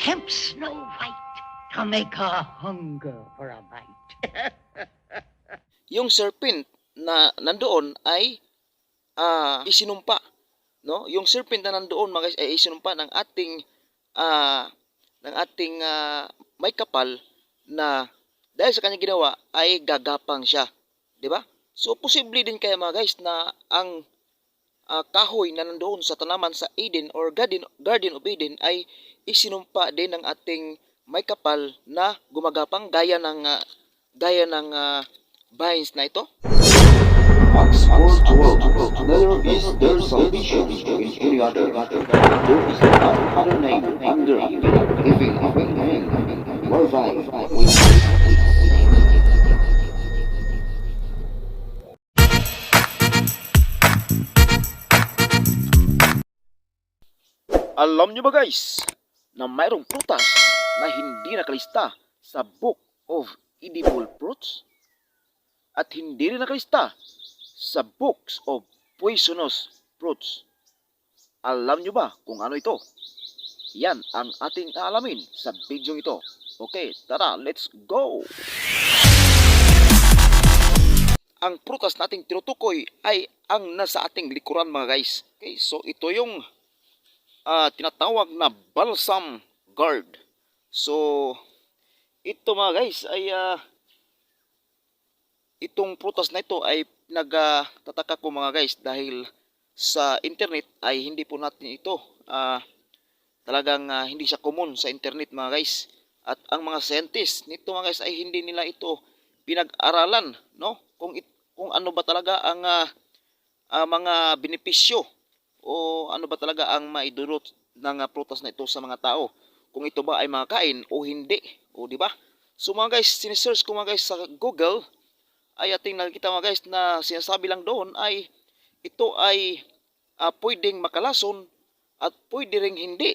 tempt Snow White to make her hunger for a bite. yung serpent na nandoon ay ah, isinumpa no yung serpent na nandoon mga guys ay isinumpa ng ating ah, ng ating ah, may kapal na dahil sa kanya ginawa ay gagapang siya di ba so posible din kaya mga guys na ang ah, kahoy na nandoon sa tanaman sa Eden or Garden, Garden of Eden ay isinumpa din ng ating may kapal na gumagapang gaya ng ah, gaya ng ah, vines na ito. Oxford world, neither is there salvation in any other. There is none other name under living man, whereby we Alam nyo ba guys, na mayroong prutas na hindi nakalista sa Book of Edible Fruits? At hindi rin nakalista sa Books of Poisonous Fruits. Alam nyo ba kung ano ito? Yan ang ating aalamin sa video ito. Okay, tara, let's go! Ang prutas nating tinutukoy ay ang nasa ating likuran mga guys. Okay, so ito yung ah, tinatawag na balsam gourd. So, ito mga guys ay ah, itong prutas na ito ay nagtataka ko mga guys dahil sa internet ay hindi po natin ito ah, talagang ah, hindi siya common sa internet mga guys. At ang mga scientists nito mga guys ay hindi nila ito pinag-aralan, no? Kung it, kung ano ba talaga ang ah, ah, mga benepisyo o ano ba talaga ang maidulot ng ah, prutas na ito sa mga tao. Kung ito ba ay makakain o hindi. O di ba? So mga guys, sinesearch ko mga guys sa Google ay ating nakikita mga guys na sinasabi lang doon ay ito ay ah, pwedeng makalason at pwede ring hindi.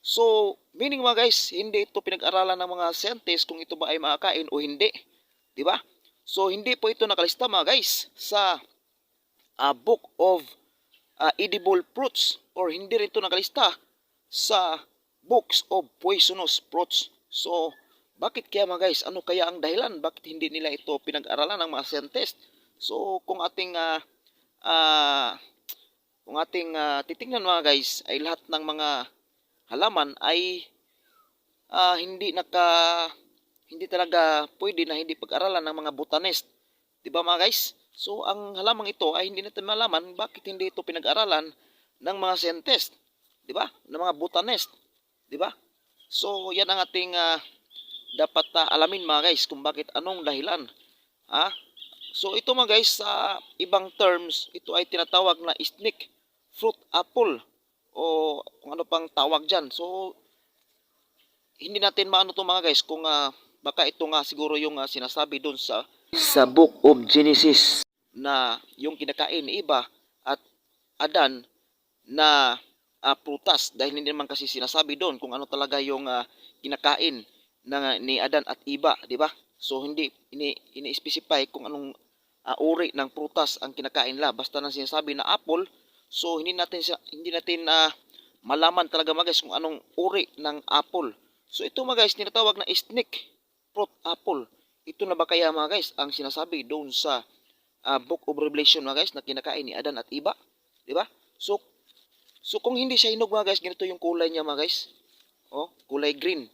So, meaning mga guys, hindi ito pinag-aralan ng mga scientists kung ito ba ay makakain o hindi. Di ba? So, hindi po ito nakalista mga guys sa ah, Book of ah, Edible Fruits or hindi rin ito nakalista sa Books of Poisonous Fruits. So, bakit kaya mga guys? Ano kaya ang dahilan? Bakit hindi nila ito pinag-aralan ng mga scientists? So, kung ating ah, ah, kung ating ah, titingnan mga guys, ay lahat ng mga halaman ay ah, hindi naka hindi talaga pwede na hindi pag-aralan ng mga botanist. 'Di ba mga guys? So ang halamang ito ay hindi natin malaman bakit hindi ito pinag-aralan ng mga scientist, 'di ba? Ng mga botanist, 'di ba? So yan ang ating ah, dapat ah, alamin mga guys kung bakit anong dahilan. Ha? So ito mga guys sa ibang terms, ito ay tinatawag na snake fruit apple o kung ano pang tawag diyan. So hindi natin maano to mga guys kung ah, baka ito nga siguro yung ah, sinasabi doon sa sa Book of Genesis na yung kinakain ni Iba at Adan na ah, prutas dahil hindi naman kasi sinasabi doon kung ano talaga yung ah, kinakain ng ni Adan at Iba, di ba? So hindi ini ini-specify kung anong ah, uri ng prutas ang kinakain nila basta nang sinasabi na apple so hindi natin hindi natin ah, malaman talaga mga guys kung anong uri ng apple. So ito mga guys tinatawag na snake fruit apple. Ito na ba kaya mga guys ang sinasabi doon sa ah, Book of Revelation mga guys na kinakain ni Adan at Iba, di ba? So so kung hindi siya hinog mga guys, ganito yung kulay niya mga guys. Oh, kulay green.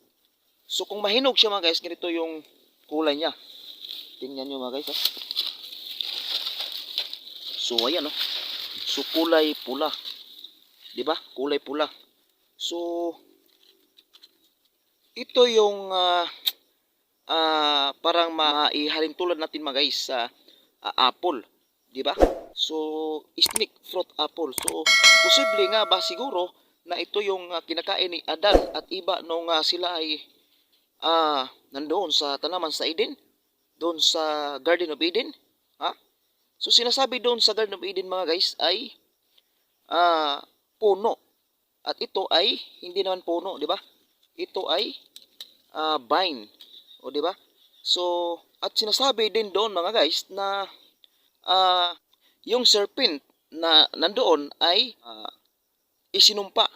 So kung mahinog siya mga guys, ganito yung kulay niya. Tingnan niyo mga guys ha. So ayan oh. So kulay pula. 'Di ba? Kulay pula. So ito yung ah, ah, parang maihalin tulad natin mga guys sa ah, apple, 'di ba? So snake fruit apple. So posible nga ba siguro na ito yung ah, kinakain ni Adan at iba nung ah, sila ay ah nandoon sa tanaman sa Eden, doon sa Garden of Eden, ha? So sinasabi doon sa Garden of Eden mga guys ay ah puno. At ito ay hindi naman puno, di ba? Ito ay ah, vine. O di ba? So at sinasabi din doon mga guys na ah, yung serpent na nandoon ay ah, isinumpa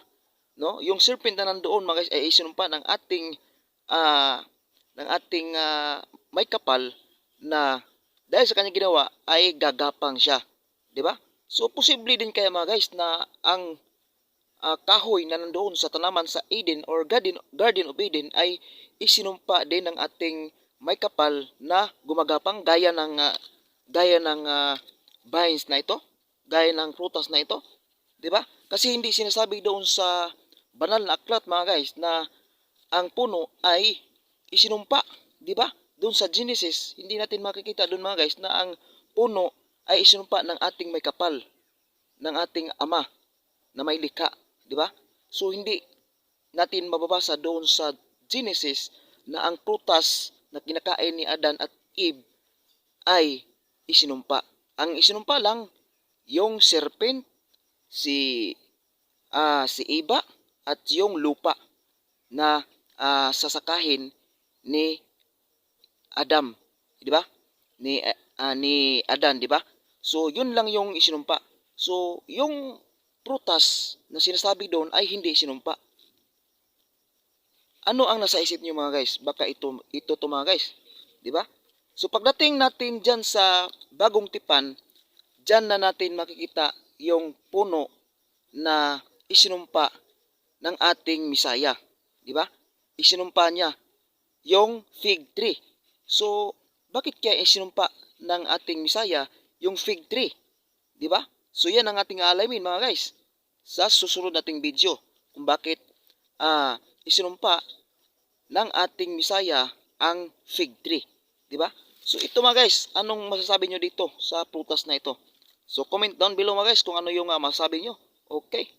no? Yung serpent na nandoon mga guys ay isinumpa ng ating ah ng ating ah, may kapal na dahil sa kanyang ginawa ay gagapang siya, 'di ba? So posible din kaya mga guys na ang ah, kahoy na nandoon sa tanaman sa Eden or Garden, Garden of Eden ay isinumpa din ng ating may kapal na gumagapang gaya ng ah, gaya ng ah, vines na ito, gaya ng prutas na ito, 'di ba? Kasi hindi sinasabi doon sa banal na aklat mga guys na ang puno ay isinumpa, 'di ba? Doon sa Genesis, hindi natin makikita doon mga guys na ang puno ay isinumpa ng ating may kapal, ng ating ama na may likha, 'di ba? So hindi natin mababasa doon sa Genesis na ang prutas na kinakain ni Adan at Eve ay isinumpa. Ang isinumpa lang yung serpent, si ah si Eva at yung lupa na ah, sasakahin ni Adam, 'di ba? Ni ah, ni Adan, 'di ba? So, yun lang yung isinumpa. So, yung prutas na sinasabi doon ay hindi isinumpa. Ano ang nasa isip niyo mga guys? Baka ito ito to mga guys, 'di ba? So pagdating natin diyan sa bagong tipan, diyan na natin makikita yung puno na isinumpa ng ating Misaya, 'di ba? Isinumpa niya yung fig tree. So bakit kaya isinumpa ng ating Misaya yung fig tree? 'Di ba? So yan ang ating alamin mga guys sa susunod nating video kung bakit ah isinumpa ng ating Misaya ang fig tree. Di ba? So ito mga guys, anong masasabi nyo dito sa prutas na ito? So comment down below mga guys kung ano yung uh, masasabi nyo. Okay.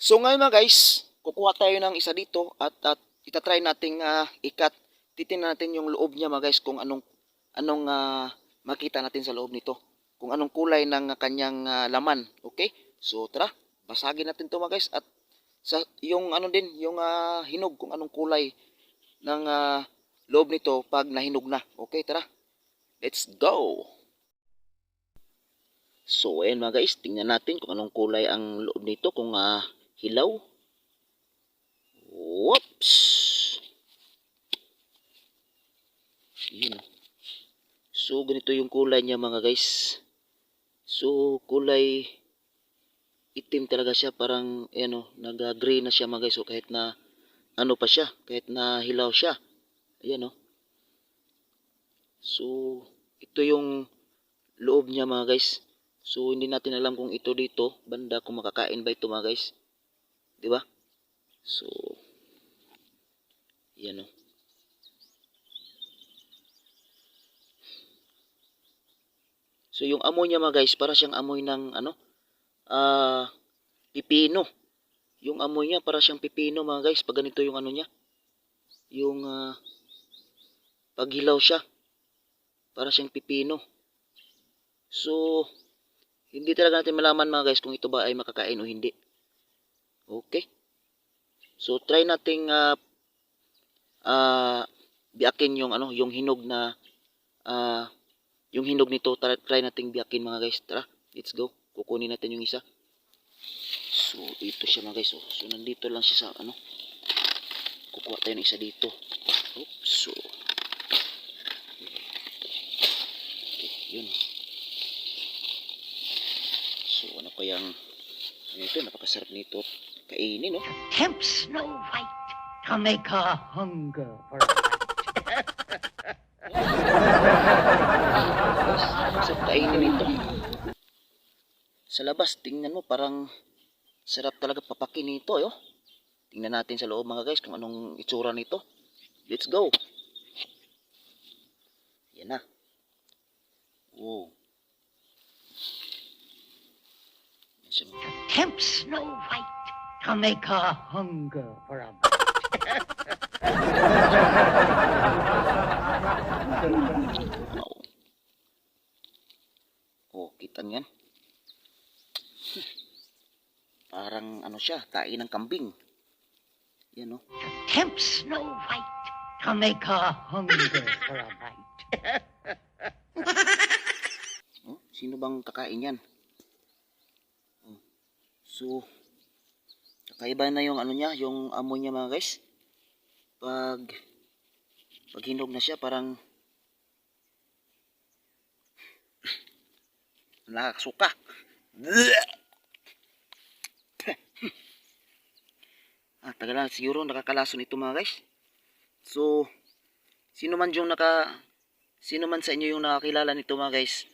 So ngayon mga guys, kukuha tayo ng isa dito at, at itatry nating uh, ikat. Titingnan natin yung loob niya mga guys kung anong anong ah, makita natin sa loob nito. Kung anong kulay ng kanyang ah, laman. Okay? So tara, basagin natin to mga guys at sa yung ano din yung ah, hinog kung anong kulay ng ah, loob nito pag nahinog na. Okay, tara. Let's go. So, ayan mga guys, tingnan natin kung anong kulay ang loob nito kung ah, hilaw. Whoops. Yun. So, ganito yung kulay niya mga guys. So, kulay itim talaga siya parang ano nag-gray na siya mga guys so kahit na ano pa siya kahit na hilaw siya ayan oh so ito yung loob niya mga guys. So hindi natin alam kung ito dito banda kung makakain ba ito mga guys. Di ba? So yan oh So yung amoy niya mga guys, para siyang amoy ng ano, ah pipino. Yung amoy niya para siyang pipino mga guys, pag ganito yung ano niya. Yung ah, paghilaw siya. Para siyang pipino. So, hindi talaga natin malaman mga guys kung ito ba ay makakain o hindi. Okay. So, try nating ah ah, biakin yung ano, yung hinog na ah yung hinog nito. Try, try nating biakin mga guys. Tara, let's go. Kukunin natin yung isa. So, ito siya mga guys. Oh. So, nandito lang siya sa ano. Kukuha tayo ng isa dito. Oops. So, okay, yun. So, ano kayang ano ito, napakasarap nito. Kainin, no? Tempt Snow White to make her hunger for bite. Sarap kainin nito. Sa labas, tingnan mo, parang sarap talaga papakin nito, yo. Tingnan natin sa loob mga guys kung anong itsura nito. Let's go. Yan na. Wow. Tempt Snow White to make her hunger for a bite. Wow. Oh, kita niyan. Parang ano siya, tain ng kambing. Yan oh. Tempt Snow White to make her hunger for a bite. Oh, sino bang kakain yan? Oh. So, kakaiba na yung ano niya, yung amoy niya mga guys. Pag pag hinog na siya parang nakakasuka. ah, tagal na siguro nakakalason ito mga guys. So, sino man yung naka sino man sa inyo yung nakakilala nito mga guys,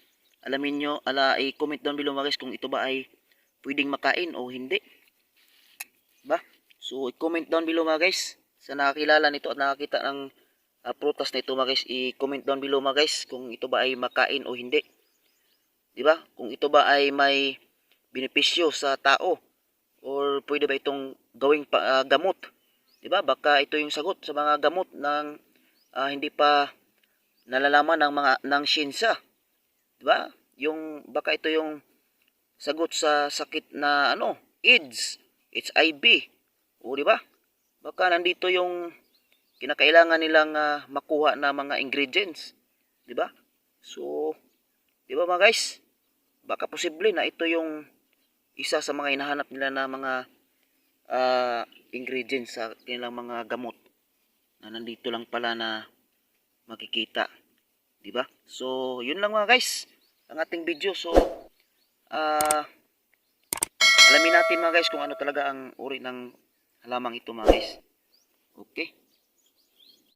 alamin nyo, ala, i-comment down below mga guys kung ito ba ay pwedeng makain o hindi. Ba? So, i-comment down below mga guys sa nakakilala nito at nakakita ng ah, prutas na ito mga guys. I-comment down below mga guys kung ito ba ay makain o hindi. Di ba? Kung ito ba ay may benepisyo sa tao or pwede ba itong gawing pa, ah, gamot. Di ba? Baka ito yung sagot sa mga gamot ng ah, hindi pa nalalaman ng mga ng siyensa. Di ba? Yung baka ito yung sagot sa sakit na ano, AIDS, HIV. O di ba? Baka nandito yung kinakailangan nilang ah, makuha na mga ingredients. Di ba? So, di ba mga guys? Baka posible na ito yung isa sa mga hinahanap nila na mga ah, ingredients sa kanilang mga gamot na nandito lang pala na makikita. Di ba? So, yun lang mga guys. Ang ating video. So, ah alamin natin mga guys kung ano talaga ang uri ng halamang ito mga guys. Okay.